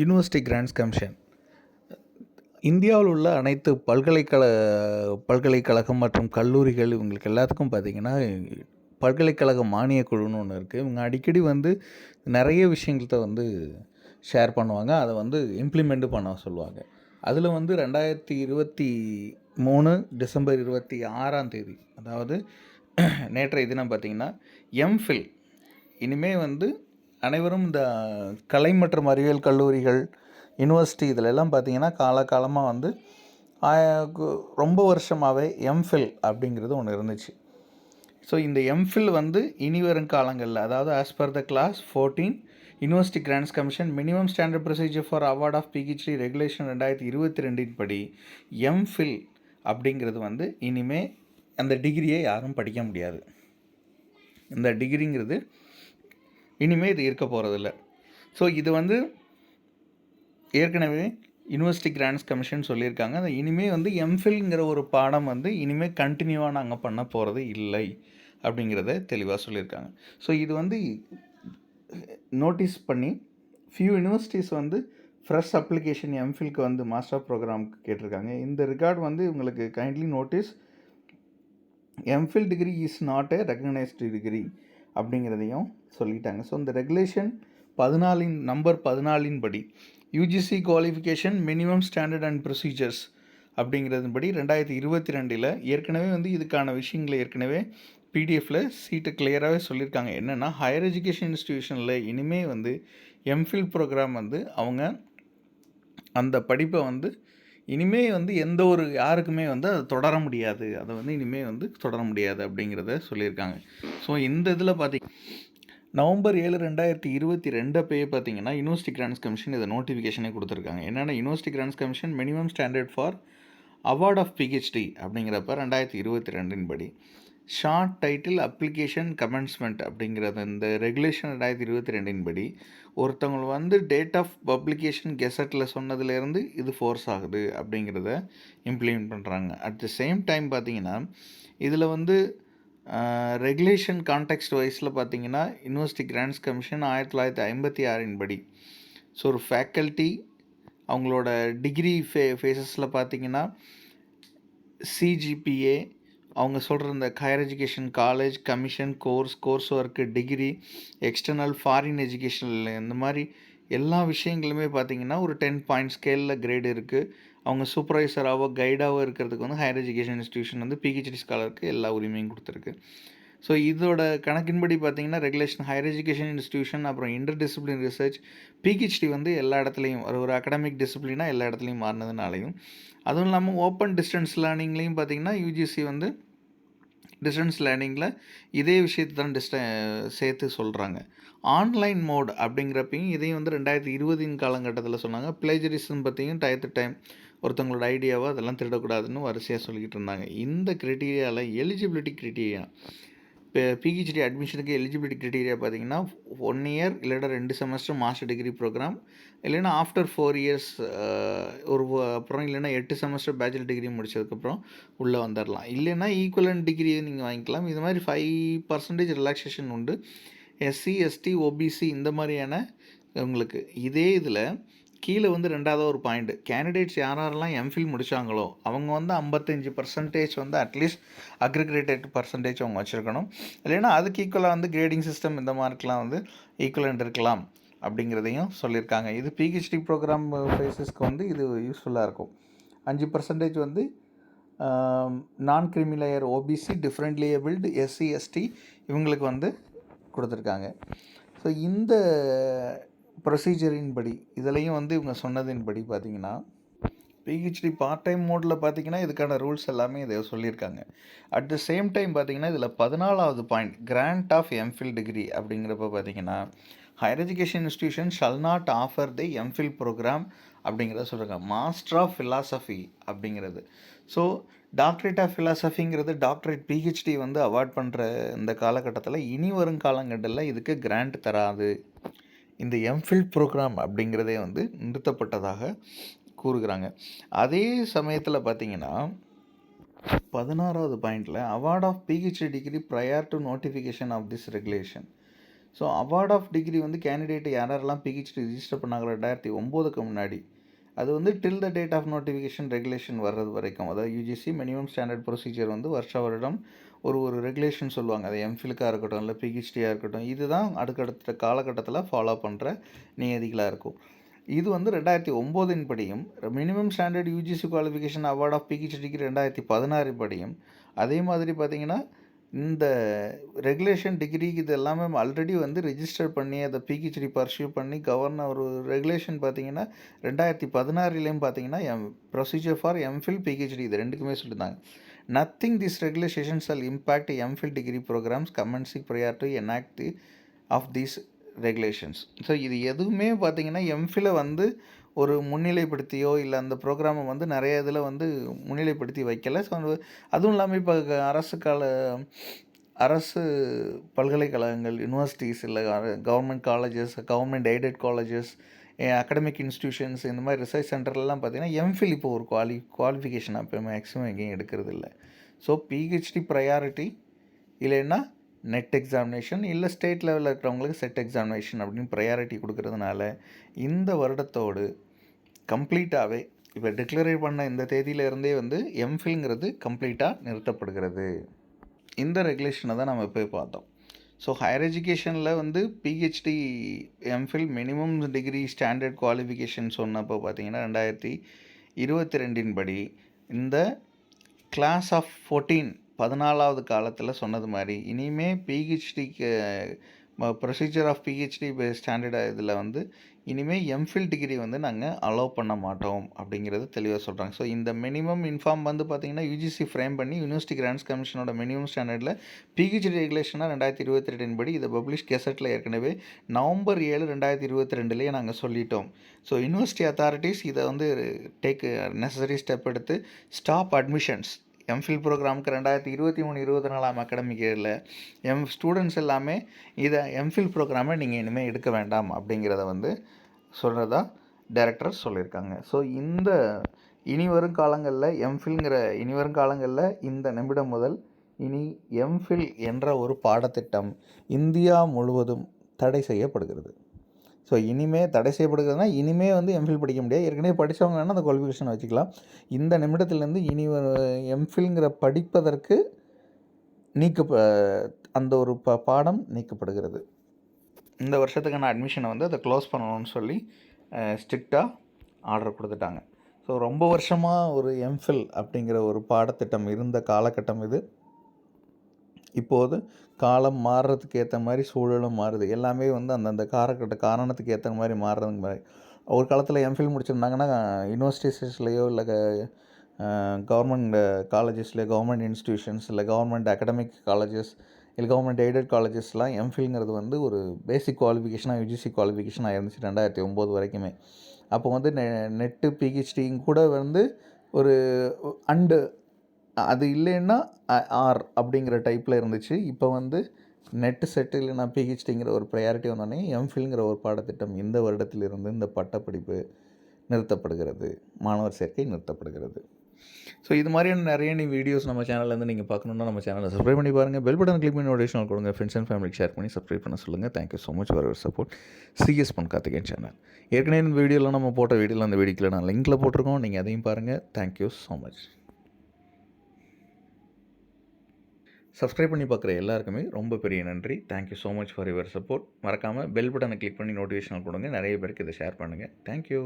University grants commission இந்தியாவில் உள்ள அனைத்து பல்கலைக்கழக பல்கலைக்கழகம் மற்றும் கல்லூரிகள் இவங்களுக்கு எல்லாத்துக்கும் பார்த்திங்கன்னா பல்கலைக்கழக மானியக் குழுன்னு ஒன்று இருக்குது இவங்க அடிக்கடி வந்து நிறைய விஷயங்கள்ட்ட வந்து ஷேர் பண்ணுவாங்க. அதை வந்து இம்ப்ளிமெண்ட்டு பண்ண சொல்லுவாங்க. அதில் வந்து ரெண்டாயிரத்தி இருபத்தி மூணு டிசம்பர் இருபத்தி ஆறாம் தேதி அதாவது நேற்றைய தினம் பார்த்திங்கன்னா எம்ஃபில் இனிமேல் வந்து அனைவரும் இந்த கலை மற்றும் அறிவியல் கல்லூரிகள் யூனிவர்சிட்டி இதில் எல்லாம் பார்த்தீங்கன்னா காலகாலமாக வந்து ரொம்ப வருஷமாகவே எம்ஃபில் அப்படிங்கிறது ஒன்று இருந்துச்சு. ஸோ இந்த எம்ஃபில் வந்து இனி வரும் காலங்களில் அதாவது as per the clause fourteen university grants commission minimum standard procedure for award of PhD regulation ரெண்டாயிரத்தி இருபத்தி ரெண்டின் படி எம்ஃபில் அப்படிங்கிறது வந்து இனிமேல் அந்த டிகிரியை யாரும் படிக்க முடியாது. இந்த டிகிரிங்கிறது இனிமேல் இது இருக்க போகிறதில்ல ஸோ இது வந்து ஏற்கனவே யூனிவர்சிட்டி கிராண்ட்ஸ் கமிஷன் சொல்லியிருக்காங்க. அது இனிமேல் வந்து எம்ஃபில்ங்கிற ஒரு பாடம் வந்து இனிமேல் கண்டினியூவாக நாங்கள் பண்ண போகிறது இல்லை அப்படிங்கிறத தெளிவாக சொல்லியிருக்காங்க. ஸோ இது வந்து நோட்டீஸ் பண்ணி ஃபியூ யூனிவர்சிட்டிஸ் வந்து ஃப்ரெஷ் அப்ளிகேஷன் எம்ஃபில்க்கு வந்து மாஸ்டர் ப்ரோக்ராம்க்கு கேட்டிருக்காங்க. இந்த ரிகார்டு வந்து உங்களுக்கு kindly notice MPhil degree is not a recognised degree அப்படிங்கிறதையும் சொல்லிட்டாங்க. ஸோ இந்த ரெகுலேஷன் பதினாலின் நம்பர் பதினாலின் படி UGC qualification minimum standard and procedures அப்படிங்கிறதுபடி ரெண்டாயிரத்தி இருபத்தி ரெண்டில் ஏற்கனவே வந்து இதுக்கான விஷயங்களை ஏற்கனவே பிடிஎஃப்பில் சீட்டை கிளியராகவே சொல்லியிருக்காங்க. என்னென்னா ஹையர் எஜுகேஷன் இன்ஸ்டிடியூஷனில் இனிமே வந்து எம்ஃபில் ப்ரோக்ராம் வந்து அவங்க அந்த படிப்பை வந்து இனிமே வந்து எந்த ஒரு யாருக்குமே வந்து அதை தொடர முடியாது. அதை வந்து இனிமேல் வந்து தொடர முடியாது அப்படிங்கிறத சொல்லியிருக்காங்க. ஸோ இந்த இதில் பார்த்திங்க நவம்பர் ஏழு ரெண்டாயிரத்தி இருபத்தி ரெண்டப்பயே பார்த்தீங்கன்னா யூனிவர்சிட்டி கிராண்ட்ஸ் கமிஷன் இதை நோட்டிஃபிகேஷனே கொடுத்துருக்காங்க. என்னென்னா university grants commission minimum standard for award of PhD அப்படிங்கிறப்ப ரெண்டாயிரத்தி இருபத்தி ரெண்டின் படி. ஷார்ட் டைட்டில் அப்ளிகேஷன் கமென்ஸ்மெண்ட் அப்படிங்கிறது இந்த ரெகுலேஷன் ரெண்டாயிரத்தி இருபத்தி ரெண்டின் படி ஒருத்தவங்க வந்து டேட் ஆஃப் பப்ளிகேஷன் கெசட்டில் சொன்னதுலேருந்து இது ஃபோர்ஸ் ஆகுது அப்படிங்கிறத இம்ப்ளிமெண்ட் பண்ணுறாங்க. அட் த சேம் டைம் பார்த்தீங்கன்னா இதில் வந்து ரெகுலேஷன் கான்டெக்ட் வைஸில் பார்த்தீங்கன்னா யூனிவர்சிட்டி கிராண்ட்ஸ் கமிஷன் ஆயிரத்தி தொள்ளாயிரத்தி ஐம்பத்தி ஆறின் படி. ஸோ ஒரு ஃபேக்கல்ட்டி அவங்களோட டிகிரி ஃபே ஃபேஸஸில் பார்த்தீங்கன்னா சிஜிபிஏ அவங்க சொல்கிற இந்த higher education college commission course course work degree external foreign எஜுகேஷனில் இந்த மாதிரி எல்லா விஷயங்களுமே பார்த்தீங்கன்னா ஒரு டென் பாயிண்ட் ஸ்கேலில் கிரேடு இருக்குது அவங்க சூப்பர்வைசராகவோ கைடாகவோ இருக்கிறதுக்கு வந்து ஹையர் எஜுகேஷன் இன்ஸ்டியூஷன் வந்து பிஹெச்டி ஸ்காலருக்கு எல்லா உரிமையும் கொடுத்துருக்கு. ஸோ இதோட கணக்கின்படி பார்த்தீங்கன்னா ரெகுலேஷன் ஹையர் எஜுகேஷன் இன்ஸ்டியூஷன் அப்புறம் இன்டர் டிசிப்ளின் ரிசர்ச் பிஹெச்டி வந்து எல்லா இடத்துலையும் ஒரு ஒரு அகடமிக் டிசிப்ளினாக எல்லா இடத்துலையும் மாறினதுனாலையும். அதுவும் இல்லாமல் ஓப்பன் டிஸ்டன்ஸ் லேர்னிங்லேயும் பார்த்தீங்கன்னா யூஜிசி வந்து டிஸ்டன்ஸ் லேர்னிங்கில் இதே விஷயத்தை தான் டிஸ்ட சேர்த்து சொல்கிறாங்க ஆன்லைன் மோட் அப்படிங்கிறப்பையும் இதையும் வந்து ரெண்டாயிரத்தி இருபதின் காலகட்டத்தில் சொன்னாங்க. பிளேஜரிசம் பற்றியும் டயத்து டைம் ஒருத்தவங்களோட ஐடியாவோ அதெல்லாம் திருடக்கூடாதுன்னு வரிசையாக சொல்லிக்கிட்டு இருந்தாங்க. இந்த க்ரிட்டீரியாவில் எலிஜிபிலிட்டி க்ரிட்டீரியா இப்போ பிஹெச்டி அட்மிஷனுக்கு எலிஜிபிலிட்டி க்ரைட்டீரியா பார்த்தீங்கன்னா ஒன் இயர் இல்லைன்னா ரெண்டு செமஸ்டர் மாஸ்டர் டிகிரி ப்ரோக்ராம் இல்லைன்னா ஆஃப்டர் ஃபோர் இயர்ஸ் ஒரு அப்புறம் இல்லைன்னா எட்டு செமஸ்டர் பேச்சுலர் டிகிரி முடிச்சதுக்கப்புறம் உள்ளே வந்துடலாம் இல்லைன்னா ஈக்குவலன் டிகிரி நீங்கள் வாங்கிக்கலாம். இது மாதிரி ஃபைவ் பர்சன்டேஜ் ரிலாக்ஸேஷன் உண்டு. எஸ்சி எஸ்டி ஓபிசி இந்த மாதிரியான உங்களுக்கு இதே இதில் கீழே வந்து ரெண்டாவது ஒரு பாயிண்ட் கேண்டிடேட்ஸ் யார் யாரெல்லாம் எம்ஃபில் முடித்தாங்களோ அவங்க வந்து ஐம்பத்தஞ்சு பர்சன்டேஜ் வந்து அட்லீஸ்ட் அக்ரிகிரேட்டட் பர்சன்டேஜ் அவங்க வச்சுருக்கணும். இல்லைன்னா அதுக்கு ஈக்குவலாக வந்து கிரேடிங் சிஸ்டம் இந்த மார்க்லாம் வந்து ஈக்குவலண்ட் இருக்கலாம் அப்படிங்கிறதையும் சொல்லியிருக்காங்க. இது பிஹெச்டி ப்ரோக்ராம் ஃபேஸஸ்க்கு வந்து இது யூஸ்ஃபுல்லாக இருக்கும். அஞ்சு பர்சன்டேஜ் வந்து non creamy layer OBC differently abled SC ST இவங்களுக்கு வந்து கொடுத்துருக்காங்க. ஸோ இந்த ப்ரொசீஜரின் படி இதுலேயும் வந்து இவங்க சொன்னதின் படி பார்த்தீங்கன்னா பிஹெச்டி பார்ட் டைம் மோடில் பார்த்தீங்கன்னா இதுக்கான ரூல்ஸ் எல்லாமே இதை சொல்லியிருக்காங்க. அட் த சேம் டைம் பார்த்தீங்கன்னா இதில் பதினாலாவது point grant of MPhil degree அப்படிங்கிறப்ப பார்த்தீங்கன்னா higher education institution shall not offer the MPhil programme அப்படிங்கிறத சொல்கிறாங்க மாஸ்டர் ஆஃப் ஃபிலாசபி அப்படிங்கிறது. ஸோ டாக்டரேட் ஆஃப் ஃபிலாசபிங்கிறது டாக்டரேட் பிஹெச்டி வந்து அவார்ட் பண்ணுற இந்த காலகட்டத்தில் இனி வரும் காலங்கட்டத்தில் இதுக்கு கிராண்ட் தராது. இந்த எம்ஃபில் ப்ரோக்ராம் அப்படிங்கிறதே வந்து நிறுத்தப்பட்டதாக கூறுகிறாங்க. அதே சமயத்தில் பார்த்தீங்கன்னா பதினாறாவது பாயிண்டில் award of PhD degree prior to notification of this regulation so award of degree வந்து கேண்டிடேட் யாரெல்லாம் பிஹெச்டி ரிஜிஸ்டர் பண்ணாங்க ரெண்டாயிரத்தி ஒம்போதுக்கு முன்னாடி அது வந்து till the date of notification regulation வர்றது வரைக்கும். அதாவது யூஜிசி மினிமம் ஸ்டாண்டர்ட் ப்ரொசீஜர் வந்து வருஷ வருடம் ஒரு ஒரு ரெகுலேஷன் சொல்லுவாங்க. அது எம்ஃபிலுக்காக இருக்கட்டும் இல்லை பிஹெச்டியாக இருக்கட்டும் இதுதான் அடுக்கடுத்த காலகட்டத்தில் ஃபாலோ பண்ணுற நியதிகளாக இருக்கும். இது வந்து ரெண்டாயிரத்தி ஒம்போதின் படியும் minimum standard UGC qualification award of பிஹெச்டிக்கு ரெண்டாயிரத்தி பதினாறு படியும். அதே மாதிரி பார்த்தீங்கன்னா இந்த ரெகுலேஷன் டிகிரி இது எல்லாமே ஆல்ரெடி வந்து ரிஜிஸ்டர் பண்ணி அதை பிஹெச்டி பர்சியூ பண்ணி கவர்னர் ஒரு ரெகுலேஷன் பார்த்தீங்கன்னா ரெண்டாயிரத்தி பதினாறுலேயும் பார்த்தீங்கன்னா M procedure for MPhil PhD இது ரெண்டுக்குமே சொல்லியிருந்தாங்க. Nothing this regulations all impact MPhil degree programmes commencing prior to enact of these regulations so இது எதுவுமே பார்த்தீங்கன்னா எம்ஃபிலை வந்து ஒரு முன்னிலைப்படுத்தியோ இல்லை அந்த ப்ரோக்ராமை வந்து நிறைய இதில் வந்து முன்னிலைப்படுத்தி வைக்கலை. ஸோ அதுவும் இல்லாமல் இப்போ அரசு கால அரசு பல்கலைக்கழகங்கள் யூனிவர்சிட்டிஸ் இல்லை government colleges government aided colleges academic institutions இந்த மாதிரி ரிசர்ச் சென்டர்லாம் பார்த்தீங்கன்னா எம்ஃபில் இப்போ ஒரு குவாலி குவாலிஃபிகேஷன் அப்போ மேக்ஸிமம் எங்கேயும் எடுக்கிறது இல்லை. ஸோ பிஹெச்டி ப்ரையாரிட்டி இல்லைன்னா நெட் எக்ஸாமினேஷன் இல்லை ஸ்டேட் லெவலில் இருக்கிறவங்களுக்கு செட் எக்ஸாமினேஷன் அப்படின்னு ப்ரையாரிட்டி கொடுக்கறதுனால இந்த வருடத்தோடு கம்ப்ளீட்டாகவே இப்போ டிக்ளரே பண்ண இந்த தேதியிலேருந்தே வந்து எம்ஃபில்ங்கிறது கம்ப்ளீட்டாக நிறுத்தப்படுகிறது. இந்த ரெகுலேஷனை தான் நம்ம போய் பார்த்தோம். ஸோ ஹையர் எஜுகேஷனில் வந்து PhD MPhil minimum degree standard qualification சொன்னப்போ பார்த்தீங்கன்னா ரெண்டாயிரத்தி இருபத்தி ரெண்டின் படி இந்த கிளாஸ் ஆஃப் ஃபோர்டீன் பதினாலாவது காலத்தில் சொன்னது மாதிரி இனிமே பிஹெச்டிக்கு ப்ரொசீஜர் ஆஃப் பிஹெச்டி ஸ்டாண்டர்ட் இதில் வந்து இனிமேல் எம்ஃபில் டிகிரி வந்து நாங்கள் அலோவ் பண்ண மாட்டோம் அப்படிங்கிறது தெளிவாக சொல்கிறாங்க ஸோ இந்த மினிமம் இன்ஃபார்ம் வந்து பார்த்திங்கன்னா யூஜிசி ஃப்ரேம் பண்ணி யூனிவர்சிட்டி கிராண்ட்ஸ் கமிஷனோட மினிமம் ஸ்டாண்டர்டில் பிஹெச்டி ரெகுலேஷனாக ரெண்டாயிரத்தி இருபத்தி ரெண்டின் படி இதை பப்ளிஷ் கெசட்டில் ஏற்கனவே நவம்பர் ஏழு ரெண்டாயிரத்தி இருபத்தி ரெண்டுலேயே நாங்கள் சொல்லிட்டோம். ஸோ யூனிவர்சிட்டி அத்தாரிட்டிஸ் இதை வந்து டேக் நெசசரி ஸ்டெப் எடுத்து ஸ்டாப் அட்மிஷன்ஸ் எம்ஃபில் ப்ரோக்ராமுக்கு ரெண்டாயிரத்தி இருபத்தி மூணு இருபத்தி நாலாம் அகாடமிக் இயரில் எம் ஸ்டூடெண்ட்ஸ் எல்லாமே இதை எம்ஃபில் ப்ரோக்ராமை நீங்கள் இனிமேல் எடுக்க வேண்டாம் அப்படிங்கிறத வந்து சொல்கிறதா டைரக்டர் சொல்லியிருக்காங்க. ஸோ இந்த இனி வரும் காலங்களில் எம்ஃபில்ங்கிற இனி வரும் காலங்களில் இந்த நிமிடம் முதல் இனி எம்ஃபில் என்ற ஒரு பாடத்திட்டம் இந்தியா முழுவதும் தடை செய்யப்படுகிறது. ஸோ இனிமே தடை செய்யப்படுகிறதுனா இனிமே வந்து எம்ஃபில் படிக்க முடியாது. ஏற்கனவே படித்தவங்க வேணால் அந்த குவாலிஃபிகேஷன் வச்சுக்கலாம். இந்த நிமிடத்துலேருந்து இனி எம்ஃபில்ங்கிற படிப்பதற்கு நீக்க அந்த ஒரு ப பாடம் நீக்கப்படுகிறது. இந்த வருஷத்துக்கான அட்மிஷனை வந்து அதை க்ளோஸ் பண்ணணும்னு சொல்லி ஸ்ட்ரிக்டாக ஆர்டர் கொடுத்துட்டாங்க. ஸோ ரொம்ப வருஷமாக ஒரு எம்ஃபில் அப்படிங்கிற ஒரு பாடத்திட்டம் இருந்த காலகட்டம் இது. இப்போது காலம் மாறுறதுக்கு ஏற்ற மாதிரி சூழலும் மாறுது. எல்லாமே வந்து அந்தந்த காரக்கட்ட காரணத்துக்கு ஏற்ற மாதிரி மாறுறதுங்க மாதிரி ஒரு காலத்தில் எம்ஃபில் முடிச்சிருந்தாங்கன்னா யூனிவர்சிட்டிஸ்லேயோ இல்லை கவர்மெண்ட் காலேஜஸ்லேயோ கவர்மெண்ட் இன்ஸ்டியூஷன்ஸ் இல்லை கவர்மெண்ட் அகடமிக் காலேஜஸ் இல்லை கவர்மெண்ட் எய்டட் காலேஜஸ்லாம் எம்ஃபில்ங்கிறது வந்து ஒரு பேசிக் குவாலிஃபிகேஷனாக யூஜிசி குவாலிஃபிகேஷனாக இருந்துச்சு ரெண்டாயிரத்தி ஒம்பது வரைக்குமே. அப்போ வந்து நெ நெட்டு பிஹெச்டியும் கூட வந்து ஒரு அண்டு அது இல்லைன்னா ஆர் அப்படிங்கிற டைப்பில் இருந்துச்சு. இப்போ வந்து நெட்டு செட்டு இல்லைனா பிஹெச்டிங்கிற ஒரு ப்ரையாரிட்டி வந்தோடனே எம்ஃபில்ங்கிற ஒரு பாடத்திட்டம் இந்த வருடத்திலிருந்து இந்த பட்டப்படிப்பு நிறுத்தப்படுகிறது. மாணவர் சேர்க்கை நிறுத்தப்படுகிறது. ஸோ இது மாதிரியான நிறைய நீ வீடியோஸ் நம்ம சேனல்லேருந்து நீங்கள் பார்க்கணுன்னா நம்ம சேனலை சப்ஸ்கிரைப் பண்ணி பாருங்கள் பெல் பட்டன் கிளிக் பண்ணி நோட்டிஃபிகேஷன் கொடுங்க. ஃப்ரெண்ட்ஸ் அண்ட் ஃபேமிலிக்கு ஷேர் பண்ணி சப்ஸ்கிரைப் பண்ண சொல்லுங்கள் thank you so much for support CS bun Karthikeyan channel ஏற்கனவே இந்த வீடியோவில் நம்ம போட்ட வீடியோவில் அந்த வீடியோக்கில் நான் லிங்கில் போட்டிருக்கோம். நீங்கள் அதையும் பாருங்கள் தேங்க்யூ ஸோ மச் சப்ஸ்கிரைப் பண்ணி பார்க்குற எல்லாருக்குமே ரொம்ப பெரிய நன்றி. Thank you so much for your support மறக்காமல் பெல் பட்டனை கிளிக் பண்ணி நோட்டிஃபிகேஷன் கொடுங்க. நிறைய பேருக்கு இதை ஷேர் பண்ணுங்கள் தேங்க்யூ